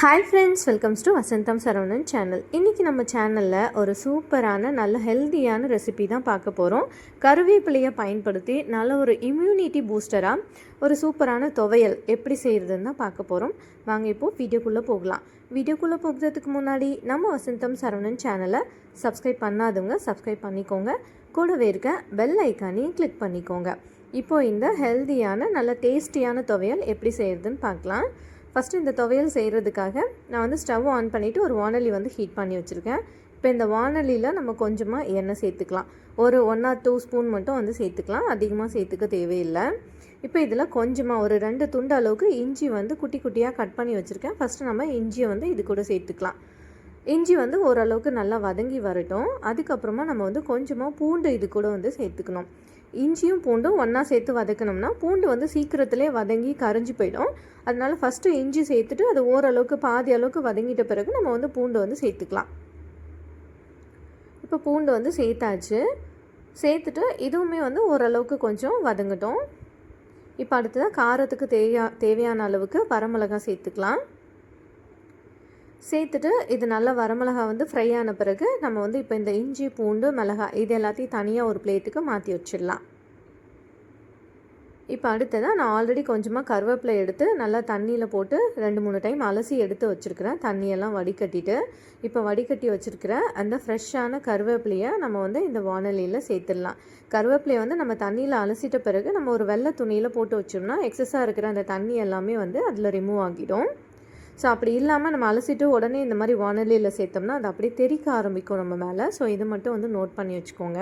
Hi friends welcomes to Vasantham Saravanan channel இன்றைக்கி நம்ம சேனலில் ஒரு சூப்பரான நல்ல ஹெல்த்தியான ரெசிபி தான் பார்க்க போகிறோம் கருவேப்பிலையை பயன்படுத்தி நல்ல ஒரு இம்யூனிட்டி பூஸ்டராக ஒரு சூப்பரான துவையல் எப்படி செய்கிறதுன்னு தான் பார்க்க போகிறோம் வாங்க இப்போது வீடியோக்குள்ளே போகலாம். வீடியோக்குள்ளே போகிறதுக்கு முன்னாடி நம்ம வசந்தம் சரவணன் சேனலை சப்ஸ்கிரைப் பண்ணாதவங்க சப்ஸ்கிரைப் பண்ணிக்கோங்க. கூடவே இருக்க பெல் ஐக்கானையும் கிளிக் பண்ணிக்கோங்க. இப்போது இந்த ஹெல்த்தியான நல்ல டேஸ்டியான துவையல் எப்படி செய்கிறதுன்னு பார்க்கலாம். ஃபஸ்ட்டு இந்த துவையல் செய்கிறதுக்காக நான் வந்து ஸ்டவ் ஆன் பண்ணிவிட்டு ஒரு வானொலி வந்து ஹீட் பண்ணி வச்சுருக்கேன். இப்போ இந்த வானொலியில் நம்ம கொஞ்சமாக எண்ணெய் சேர்த்துக்கலாம். ஒரு ஒன் ஆர் டூ ஸ்பூன் மட்டும் வந்து சேர்த்துக்கலாம். அதிகமாக சேர்த்துக்க தேவையில்லை. இப்போ இதில் கொஞ்சமாக ஒரு ரெண்டு துண்டு அளவுக்கு இஞ்சி வந்து குட்டி குட்டியாக கட் பண்ணி வச்சுருக்கேன். ஃபஸ்ட்டு நம்ம இஞ்சியை வந்து இது கூட சேர்த்துக்கலாம். இஞ்சி வந்து ஓரளவுக்கு நல்லா வதங்கி வரட்டும். அதுக்கப்புறமா நம்ம வந்து கொஞ்சமாக பூண்டு இது கூட வந்து சேர்த்துக்கணும். இஞ்சியும் பூண்டும் ஒன்றா சேர்த்து வதக்கணும்னா பூண்டு வந்து சீக்கிரத்திலே வதங்கி கரைஞ்சி போயிடும். அதனால் ஃபஸ்ட்டு இஞ்சி சேர்த்துட்டு அது ஓரளவுக்கு பாதி அளவுக்கு வதங்கிட்ட பிறகு நம்ம வந்து பூண்டு வந்து சேர்த்துக்கலாம். இப்போ பூண்டு வந்து சேர்த்தாச்சு. சேர்த்துட்டு இதுவுமே வந்து ஓரளவுக்கு கொஞ்சம் வதங்கட்டும். இப்போ அடுத்ததாக காரத்துக்கு தேவையா தேவையான அளவுக்கு வரமிளகா சேர்த்துக்கலாம். சேர்த்துட்டு இது நல்லா வரமிளகா வந்து ஃப்ரை ஆன பிறகு நம்ம வந்து இப்போ இந்த இஞ்சி பூண்டு மிளகா இது எல்லாத்தையும் தனியாக ஒரு பிளேட்டுக்கு மாற்றி வச்சிடலாம். இப்போ அடுத்ததாக நான் ஆல்ரெடி கொஞ்சமாக கருவேப்பிலை எடுத்து நல்லா தண்ணியில் போட்டு ரெண்டு மூணு டைம் அலசி எடுத்து வச்சுருக்கிறேன். தண்ணியெல்லாம் வடிகட்டிட்டு இப்போ வடிகட்டி வச்சுருக்கிற அந்த ஃப்ரெஷ்ஷான கருவேப்பிலையை நம்ம வந்து இந்த வானலியில் சேர்த்துடலாம். கருவேப்பிலையை வந்து நம்ம தண்ணியில் அலசிட்ட பிறகு நம்ம ஒரு வெள்ளை துணியில் போட்டு வச்சோம்னா எக்ஸஸாக இருக்கிற அந்த தண்ணி எல்லாமே வந்து அதில் ரிமூவ் ஆகிடும். ஸோ அப்படி இல்லாமல் நம்ம அலசிட்டு உடனே இந்த மாதிரி வானொலியில் சேர்த்தோம்னா அது அப்படியே தெறிக்க ஆரம்பிக்கும் நம்ம மேலே. ஸோ இது மட்டும் வந்து நோட் பண்ணி வச்சுக்கோங்க.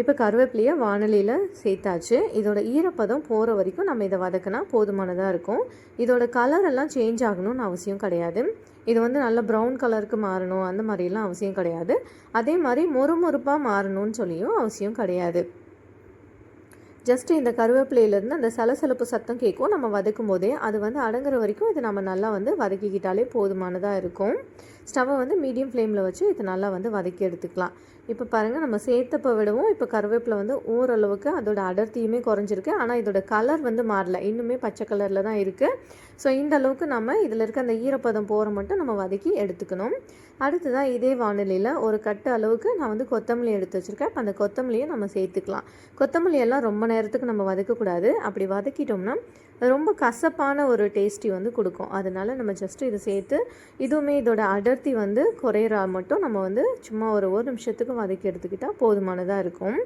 இப்போ கருவேப்பிலையை வானொலியில் சேர்த்தாச்சு. இதோட ஈரப்பதம் போகிற வரைக்கும் நம்ம இதை வதக்கினா போதுமானதாக இருக்கும். இதோட கலர் எல்லாம் சேஞ்ச் ஆகணும்னு அவசியம் கிடையாது. இது வந்து நல்ல ப்ரௌன் கலருக்கு மாறணும் அந்த மாதிரிலாம் அவசியம் கிடையாது. அதே மாதிரி மொறுமொறுப்பாக மாறணும்னு சொல்லியும் அவசியம் கிடையாது. ஜஸ்ட் இந்த கருவேப்பிலையிலேருந்து அந்த சலசலப்பு சத்தம் கேட்கும். நம்ம வதக்கும் போதே அது வந்து அடங்குற வரைக்கும் இது நம்ம நல்லா வந்து வதக்கிக்கிட்டாலே போதுமானதாக இருக்கும். ஸ்டவ்வை வந்து மீடியம் ஃப்ளேமில் வச்சு இது நல்லா வந்து வதக்கி எடுத்துக்கலாம். இப்போ பாருங்கள் நம்ம சேர்த்தப்போ விடவும் இப்போ கருவேப்பிலை வந்து ஓரளவுக்கு அதோட அடர்த்தியுமே குறைஞ்சிருக்கு. ஆனால் இதோட கலர் வந்து மாறல. இன்னுமே பச்சை கலரில் தான் இருக்குது ஸோ இந்த அளவுக்கு நம்ம இதில் இருக்க அந்த ஈரப்பதம் போகிற மட்டும் நம்ம வதக்கி எடுத்துக்கணும். அடுத்ததாக இதே வானிலையில் ஒரு கட்டு அளவுக்கு நான் வந்து கொத்தமல்லி எடுத்து வச்சுருக்கேன். இப்போ அந்த கொத்தமல்லியை நம்ம சேர்த்துக்கலாம். கொத்தமல்லி எல்லாம் ரொம்ப நேரத்துக்கு நம்ம வதக்கக்கூடாது. அப்படி வதக்கிட்டோம்னா ரொம்ப கசப்பான ஒரு டேஸ்டி வந்து கொடுக்கும். அதனால் நம்ம ஜஸ்ட்டு இதை சேர்த்து இதுவுமே இதோட அடர்த்தி வந்து குறையிறா மட்டும் நம்ம வந்து சும்மா ஒரு ஒரு நிமிஷத்துக்கு வதக்கி எடுத்துக்கிட்டால் போதுமானதாக இருக்கும்.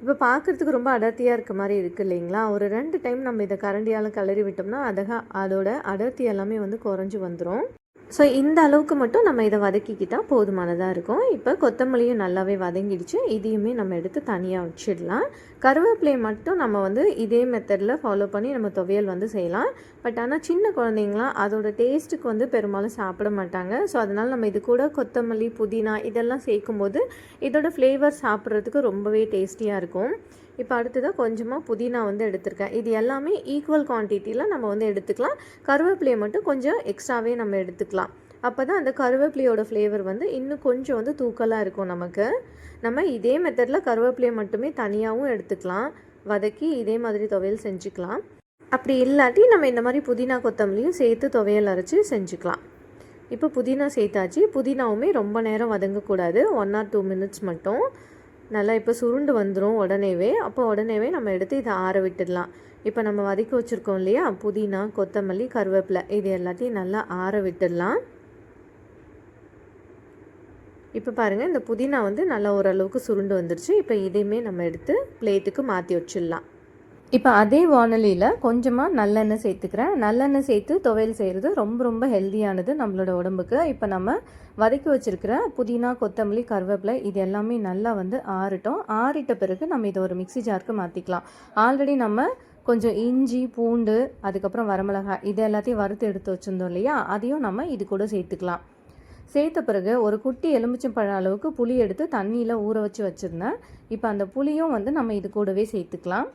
இப்போ பார்க்குறதுக்கு ரொம்ப அடர்த்தியாக இருக்க மாதிரி இருக்குது இல்லைங்களா? ஒரு ரெண்டு டைம் நம்ம இதை கரண்டியால் கிளறி விட்டோம்னா அதக அதோட அடர்த்தி எல்லாமே வந்து குறைஞ்சி வந்துடும் ஸோ இந்த அளவுக்கு மட்டும் நம்ம இதை வதக்கிக்கிட்டால் போதுமானதாக இருக்கும். இப்போ கொத்தமல்லியும் நல்லாவே வதங்கிடுச்சு. இதையுமே நம்ம எடுத்து தனியாக வச்சிடலாம். கருவேப்பிலையை மட்டும் நம்ம வந்து இதே மெத்தடில் ஃபாலோ பண்ணி நம்ம துவையல் வந்து செய்யலாம். பட் ஆனால் சின்ன குழந்தைங்களாம் அதோட டேஸ்ட்டுக்கு வந்து பெரும்பாலும் சாப்பிட மாட்டாங்க. ஸோ அதனால் நம்ம இது கூட கொத்தமல்லி புதினா இதெல்லாம் சேர்க்கும்போது இதோட ஃப்ளேவர் சாப்பிட்றதுக்கு ரொம்பவே டேஸ்டியாக இருக்கும். இப்போ அடுத்ததாக கொஞ்சமாக புதினா வந்து எடுத்திருக்கேன். இது எல்லாமே ஈக்குவல் குவான்டிட்டியில் நம்ம வந்து எடுத்துக்கலாம். கருவேப்பிலையை மட்டும் கொஞ்சம் எக்ஸ்ட்ராவே நம்ம எடுத்துக்கலாம். அப்போ தான் அந்த கருவேப்பிலையோட ஃப்ளேவர் வந்து இன்னும் கொஞ்சம் வந்து தூக்கலாக இருக்கும் நமக்கு. நம்ம இதே மெத்தடில் கருவேப்பிலையை மட்டுமே தனியாகவும் எடுத்துக்கலாம். வதக்கி இதே மாதிரி துவையல் செஞ்சுக்கலாம். அப்படி இல்லாட்டி நம்ம இந்த மாதிரி புதினா கொத்தமல்லியும் சேர்த்து துவையல் அரைச்சி செஞ்சுக்கலாம். இப்போ புதினா சேர்த்தாச்சு. புதினாவுமே ரொம்ப நேரம் வதங்கக்கூடாது. ஒன் ஆர் டூ மினிட்ஸ் மட்டும். நல்லா இப்போ சுருண்டு வந்துடும் உடனேவே. அப்போ உடனேவே நம்ம எடுத்து இதை ஆற விட்டுடலாம். இப்போ நம்ம வதக்கி வச்சுருக்கோம் இல்லையா? புதினா கொத்தமல்லி கருவேப்பிலை. இது எல்லாத்தையும் நல்லா ஆற விட்டுடலாம். இப்போ பாருங்கள் இந்த புதினா வந்து நல்லா ஓரளவுக்கு சுருண்டு வந்துருச்சு. இப்போ இதையுமே நம்ம எடுத்து பிளேட்டுக்கு மாற்றி வச்சிடலாம். இப்போ அதே வானொலியில் கொஞ்சமாக நல்லெண்ணெய் சேர்த்துக்கிறேன். நல்லெண்ணெய் சேர்த்து துவையல் செய்கிறது ரொம்ப ரொம்ப ஹெல்த்தியானது நம்மளோட உடம்புக்கு. இப்போ நம்ம வதக்கி வச்சுருக்கிற புதினா கொத்தமல்லி கருவேப்பிலை இது எல்லாமே நல்லா வந்து ஆறட்டும். ஆறிட்ட பிறகு நம்ம இதை ஒரு மிக்சி ஜாருக்கு மாற்றிக்கலாம் ஆல்ரெடி நம்ம கொஞ்சம் இஞ்சி பூண்டு அதுக்கப்புறம் வரமிளகாய் இது எல்லாத்தையும் வறுத்து எடுத்து வச்சுருந்தோம் இல்லையா? அதையும் நம்ம இது கூட சேர்த்துக்கலாம். சேர்த்த பிறகு ஒரு குட்டி எலுமிச்சம்பழம் அளவுக்கு புளி எடுத்து தண்ணியில் ஊற வச்சு வச்சுருந்தேன். இப்போ அந்த புளியும் வந்து நம்ம இது கூடவே சேர்த்துக்கலாம்.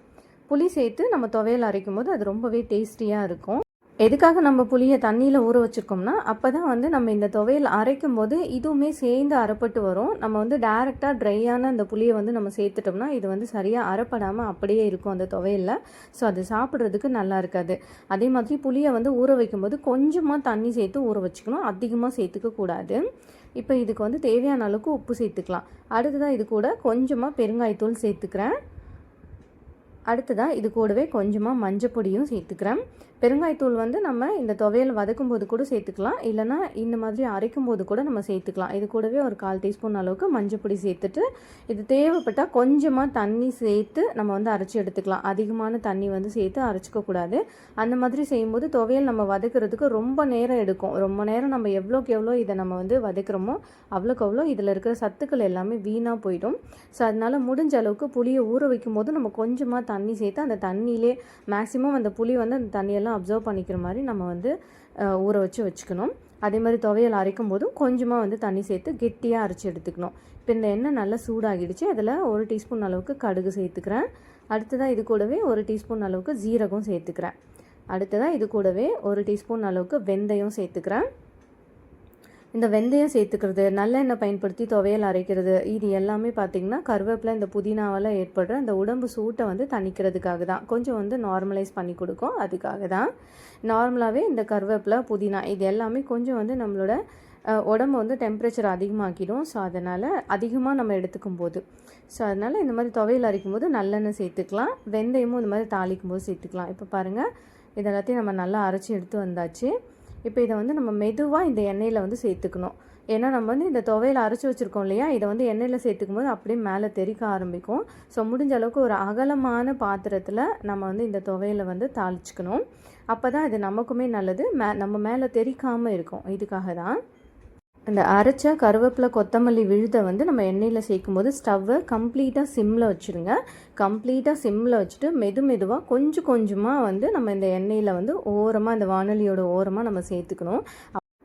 புளி சேர்த்து நம்ம துவையல் அரைக்கும் போது அது ரொம்பவே டேஸ்டியாக இருக்கும். எதுக்காக நம்ம புளியை தண்ணியில் ஊற வச்சுருக்கோம்னா அப்போ தான் வந்து நம்ம இந்த துவையல் அரைக்கும் போது இதுவுமே சேர்ந்து அரைப்பட்டு வரும். நம்ம வந்து டேரெக்டாக ட்ரையான அந்த புளியை வந்து நம்ம சேர்த்துட்டோம்னா இது வந்து சரியாக அரைப்படாமல் அப்படியே இருக்கும் அந்த துவையலில். ஸோ அது சாப்பிட்றதுக்கு நல்லா இருக்காது. அதே மாதிரி புளியை வந்து ஊற வைக்கும்போது கொஞ்சமாக தண்ணி சேர்த்து ஊற வச்சுக்கணும். அதிகமாக சேர்த்துக்க கூடாது. இப்போ இதுக்கு வந்து தேவையான அளவுக்கு உப்பு சேர்த்துக்கலாம். அடுத்ததாக இது கூட கொஞ்சமாக பெருங்காயத்தூள் சேர்த்துக்கிறேன். அடுத்ததாக இது கூடவே கொஞ்சமாக மஞ்சள் பொடியும் சேர்த்துக்கிறேன். பெருங்காயத்தூள் வந்து நம்ம இந்த துவையல் வதக்கும் போது கூட சேர்த்துக்கலாம். இல்லைனா இந்த மாதிரி அரைக்கும் போது கூட நம்ம சேர்த்துக்கலாம். இது கூடவே ஒரு கால் டீஸ்பூன் அளவுக்கு மஞ்சள் பொடி சேர்த்துட்டு இது தேவைப்பட்டால் கொஞ்சமாக தண்ணி சேர்த்து நம்ம வந்து அரைச்சி எடுத்துக்கலாம். அதிகமான தண்ணி வந்து சேர்த்து அரைச்சிக்கக்கூடாது அந்த மாதிரி செய்யும்போது துவையல் நம்ம வதக்கிறதுக்கு ரொம்ப நேரம் எடுக்கும். ரொம்ப நேரம் நம்ம எவ்வளோக்கு எவ்வளோ இதை நம்ம வந்து வதக்கிறோமோ அவ்வளோக்கு அவ்வளோ இதில் இருக்கிற சத்துக்கள் எல்லாமே வீணாக போயிடும். ஸோ அதனால் முடிஞ்ச அளவுக்கு புளியை ஊற வைக்கும் போது நம்ம கொஞ்சமாக தண்ணி சேர்த்து அந்த தண்ணியிலே மேக்ஸிமம் அந்த புளி வந்து அந்த தண்ணியெல்லாம் அப்சர்வ் பண்ணிக்கிற மாதிரி நம்ம வந்து ஊற வச்சு வச்சுக்கணும். அதே மாதிரி துவையல் அரைக்கும் போதும் கொஞ்சமாக வந்து தண்ணி சேர்த்து கெட்டியாக அரைச்சி எடுத்துக்கணும். இப்போ இந்த எண்ணெய் நல்லா சூடாகிடுச்சு. அதில் ஒரு டீஸ்பூன் அளவுக்கு கடுகு சேர்த்துக்கிறேன். அடுத்ததாக இது கூடவே ஒரு டீஸ்பூன் அளவுக்கு ஜீரகம் சேர்த்துக்கிறேன். அடுத்ததாக இது கூடவே ஒரு டீஸ்பூன் அளவுக்கு வெந்தயம் சேர்த்துக்கிறேன். இந்த வெந்தயம் சேர்த்துக்கிறது நல்லெண்ணெய் பயன்படுத்தி துவையல் அரைக்கிறது இது எல்லாமே பார்த்திங்கன்னா கருவேப்பிலை இந்த புதினாவால் ஏற்படுற அந்த உடம்பு சூட்டை வந்து தணிக்கிறதுக்காக தான். கொஞ்சம் வந்து நார்மலைஸ் பண்ணி கொடுக்கும் அதுக்காக தான். நார்மலாகவே இந்த கருவேப்பிலை புதினா இது எல்லாமே கொஞ்சம் வந்து நம்மளோட உடம்பு வந்து டெம்பரேச்சர் அதிகமாக்கிடும். ஸோ அதனால் அதிகமாக நம்ம எடுத்துக்கும் போது. ஸோ அதனால் இந்த மாதிரி துவையல் அரைக்கும் போது நல்லெண்ணெய் சேர்த்துக்கலாம். வெந்தயமும் இந்த மாதிரி தாளிக்கும் போது சேர்த்துக்கலாம். இப்போ பாருங்கள் இதெல்லாத்தையும் நம்ம நல்லா அரைச்சி எடுத்து வந்தாச்சு. இப்போ இதை வந்து நம்ம மெதுவாக இந்த எண்ணெயில் வந்து சேர்த்துக்கணும். ஏன்னா நம்ம வந்து இந்த துவையில் அரைச்சி வச்சுருக்கோம் இல்லையா? இதை வந்து எண்ணெயில் சேர்த்துக்கும் போது அப்படியே மேலே தெறிக்க ஆரம்பிக்கும். ஸோ முடிஞ்ச அளவுக்கு ஒரு அகலமான பாத்திரத்தில் நம்ம வந்து இந்த துவையில் வந்து தாளிச்சுக்கணும். அப்போ தான் இது நமக்குமே நல்லது. மே நம்ம மேலே தெரிக்காமல் இருக்கும். இதுக்காக தான் அந்த அரைச்ச கருவேப்பிலை கொத்தமல்லி விழுதை வந்து நம்ம எண்ணெயில் சேர்க்கும் போது ஸ்டவ்வை கம்ப்ளீட்டாக சிம்மில் வச்சுருங்க. கம்ப்ளீட்டாக சிம்மில் வச்சுட்டு மெது மெதுவாக கொஞ்சம் கொஞ்சமாக வந்து நம்ம இந்த எண்ணெயில் வந்து ஓரமாக இந்த வானொலியோட ஓரமாக நம்ம சேர்த்துக்கணும்.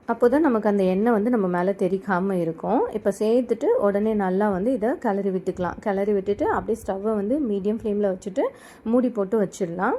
அப்போ தான் நமக்கு அந்த எண்ணெய் வந்து நம்ம மேலே தெரிக்காமல் இருக்கும். இப்போ சேர்த்துட்டு உடனே நல்லா வந்து இதை கிளறி விட்டுக்கலாம். கிளறி விட்டுட்டு அப்படியே ஸ்டவ்வை வந்து மீடியம் ஃப்ளேமில் வச்சுட்டு மூடி போட்டு வச்சிடலாம்.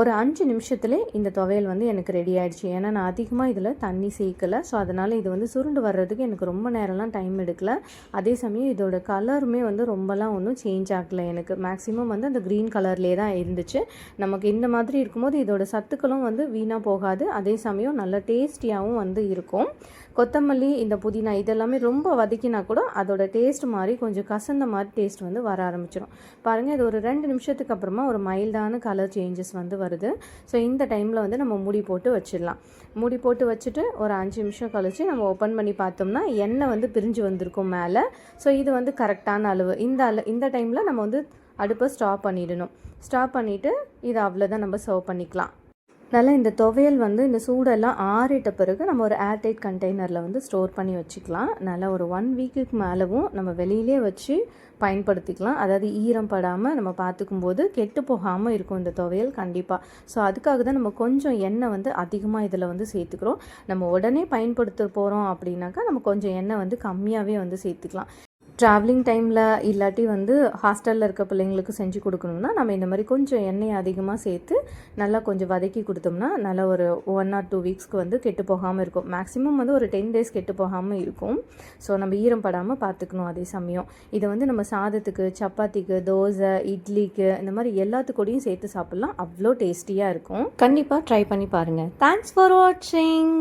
ஒரு அஞ்சு நிமிஷத்துலேயே இந்த துவையல் வந்து எனக்கு ரெடி ஆகிடுச்சு ஏன்னா நான் அதிகமாக இதில் தண்ணி சேர்க்கலை. ஸோ அதனால் இது வந்து சுருண்டு வர்றதுக்கு எனக்கு ரொம்ப நேரம்லாம் டைம் எடுக்கலை. அதே சமயம் இதோட கலருமே வந்து ரொம்பலாம் ஒன்றும் சேஞ்ச் ஆகலை எனக்கு. மேக்ஸிமம் வந்து அந்த க்ரீன் கலர்லேயே தான் இருந்துச்சு. நமக்கு இந்த மாதிரி இருக்கும்போது இதோட சத்துக்களும் வந்து வீணாக போகாது. அதே சமயம் நல்ல டேஸ்டியாகவும் வந்து இருக்கும். கொத்தமல்லி இந்த புதினா இதெல்லாமே ரொம்ப வதக்கினா கூட அதோட டேஸ்ட் மாதிரி கொஞ்சம் கசந்த மாதிரி டேஸ்ட் வந்து வர ஆரம்பிச்சிடும் பாருங்கள் இது ஒரு ரெண்டு நிமிஷத்துக்கு அப்புறமா ஒரு மைல்டான கலர் சேஞ்சஸ் வந்து வருது. ஸோ இந்த டைமில் வந்து நம்ம மூடி போட்டு வச்சிடலாம். மூடி போட்டு வச்சுட்டு ஒரு அஞ்சு நிமிஷம் கழித்து நம்ம ஓப்பன் பண்ணி பார்த்தோம்னா எண்ணெய் வந்து பிரிஞ்சு வந்திருக்கும் மேலே. ஸோ இது வந்து கரெக்டான அளவு. இந்த அளவு இந்த டைமில் நம்ம வந்து அடுப்பை ஸ்டாப் பண்ணிடணும். ஸ்டாப் பண்ணிவிட்டு இதை அவ்வளோதான் நம்ம சர்வ் பண்ணிக்கலாம். நல்லா இந்த துவையல் வந்து இந்த சூடெல்லாம் ஆறிட்ட பிறகு நம்ம ஒரு ஏர்டைட் கண்டெய்னரில் வந்து ஸ்டோர் பண்ணி வச்சுக்கலாம். நல்லா ஒரு ஒன் வீக்குக்கு மேலவும் நம்ம வெளியிலே வச்சு பயன்படுத்திக்கலாம். அதாவது ஈரம் படாமல் நம்ம பார்த்துக்கும் போது கெட்டு போகாமல் இருக்கும் இந்த துவையல் கண்டிப்பாக ஸோ அதுக்காக தான் நம்ம கொஞ்சம் எண்ணெய் வந்து அதிகமாக இதில் வந்து சேர்த்துக்கிறோம். நம்ம உடனே பயன்படுத்த போகிறோம் அப்படின்னாக்கா நம்ம கொஞ்சம் எண்ணெய் வந்து கம்மியாகவே வந்து சேர்த்துக்கலாம். ட்ராவலிங் டைமில் இல்லாட்டி வந்து ஹாஸ்டலில் இருக்க பிள்ளைங்களுக்கு செஞ்சு கொடுக்கணும்னா நம்ம இந்த மாதிரி கொஞ்சம் எண்ணெய் அதிகமாக சேர்த்து நல்லா கொஞ்சம் வதக்கி கொடுத்தோம்னா நல்லா ஒரு ஒன் ஆர் டூ வீக்ஸ்க்கு வந்து கெட்டு போகாமல் இருக்கும். மேக்ஸிமம் வந்து ஒரு டென் டேஸ் கெட்டு போகாமல் இருக்கும். ஸோ நம்ம ஈரம் படாமல் பார்த்துக்கணும் அதே சமயம். இதை வந்து நம்ம சாதத்துக்கு சப்பாத்திக்கு தோசை இட்லிக்கு இந்த மாதிரி எல்லாத்துக்கூடையும் சேர்த்து சாப்பிட்லாம். அவ்வளோ டேஸ்டியாக இருக்கும். கண்டிப்பாக ட்ரை பண்ணி பாருங்கள் தேங்க்ஸ் ஃபார் வாட்சிங்